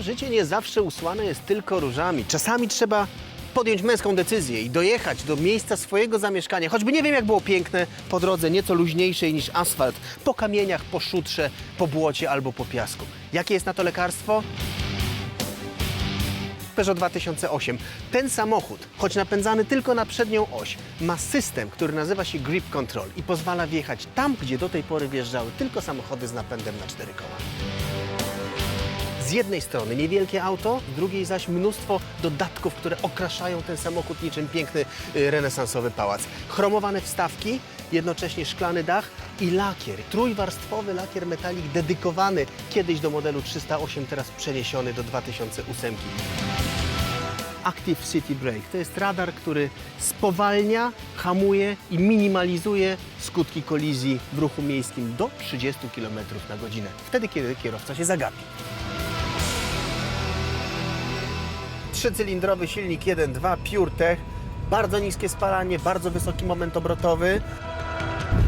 Życie nie zawsze usłane jest tylko różami. Czasami trzeba podjąć męską decyzję i dojechać do miejsca swojego zamieszkania, choćby nie wiem jak było piękne, po drodze nieco luźniejszej niż asfalt, po kamieniach, po szutrze, po błocie albo po piasku. Jakie jest na to lekarstwo? Peugeot 2008. Ten samochód, choć napędzany tylko na przednią oś, ma system, który nazywa się Grip Control i pozwala wjechać tam, gdzie do tej pory wjeżdżały tylko samochody z napędem na cztery koła. Z jednej strony niewielkie auto, z drugiej zaś mnóstwo dodatków, które okraszają ten samochód niczym piękny y, renesansowy pałac. Chromowane wstawki, jednocześnie szklany dach i lakier. Trójwarstwowy lakier metalik dedykowany kiedyś do modelu 308, teraz przeniesiony do 2008. Active City Brake to jest radar, który spowalnia, hamuje i minimalizuje skutki kolizji w ruchu miejskim do 30 km na godzinę. Wtedy, kiedy kierowca się zagapi. Trzycylindrowy silnik 1.2 PureTech, bardzo niskie spalanie, bardzo wysoki moment obrotowy.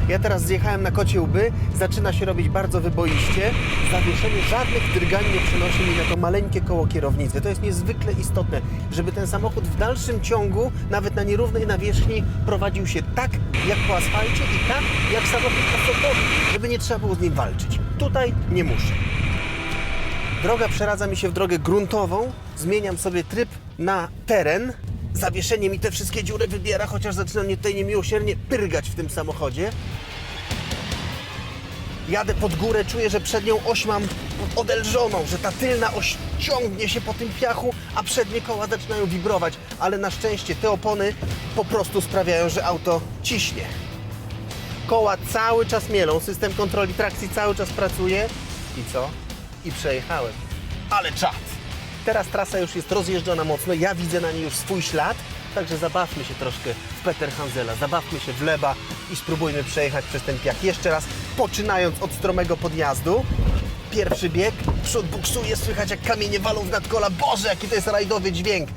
Ja teraz zjechałem na kocie łby, zaczyna się robić bardzo wyboiście. Zawieszenie żadnych drgań nie przenosi mi na to maleńkie koło kierownicy. To jest niezwykle istotne, żeby ten samochód w dalszym ciągu, nawet na nierównej nawierzchni, prowadził się tak jak po asfalcie i tak jak samochód osobowy, żeby nie trzeba było z nim walczyć. Tutaj nie muszę. Droga przeradza mi się w drogę gruntową, zmieniam sobie tryb na teren. Zawieszenie mi te wszystkie dziury wybiera, chociaż zaczyna mnie tutaj niemiłosiernie pyrgać w tym samochodzie. Jadę pod górę, czuję, że przednią oś mam odelżoną, że ta tylna oś ciągnie się po tym piachu, a przednie koła zaczynają wibrować, ale na szczęście te opony po prostu sprawiają, że auto ciśnie. Koła cały czas mielą, system kontroli trakcji cały czas pracuje. I co? I przejechałem. Ale czad! Teraz trasa już jest rozjeżdżona mocno, ja widzę na niej już swój ślad, także zabawmy się troszkę w Peter Hanzela, zabawmy się w Leba i spróbujmy przejechać przez ten piach jeszcze raz, poczynając od stromego podjazdu. Pierwszy bieg, przód buksuje, słychać jak kamienie walą w nadkola. Boże, jaki to jest rajdowy dźwięk!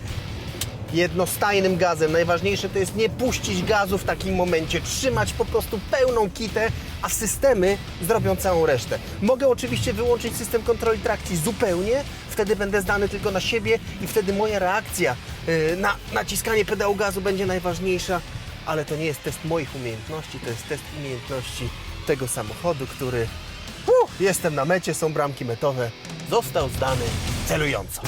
Jednostajnym gazem. Najważniejsze to jest nie puścić gazu w takim momencie, trzymać po prostu pełną kitę, a systemy zrobią całą resztę. Mogę oczywiście wyłączyć system kontroli trakcji zupełnie, wtedy będę zdany tylko na siebie i wtedy moja reakcja yy, na naciskanie pedału gazu będzie najważniejsza, ale to nie jest test moich umiejętności, to jest test umiejętności tego samochodu, który uh, jestem na mecie, są bramki metowe, został zdany celująco.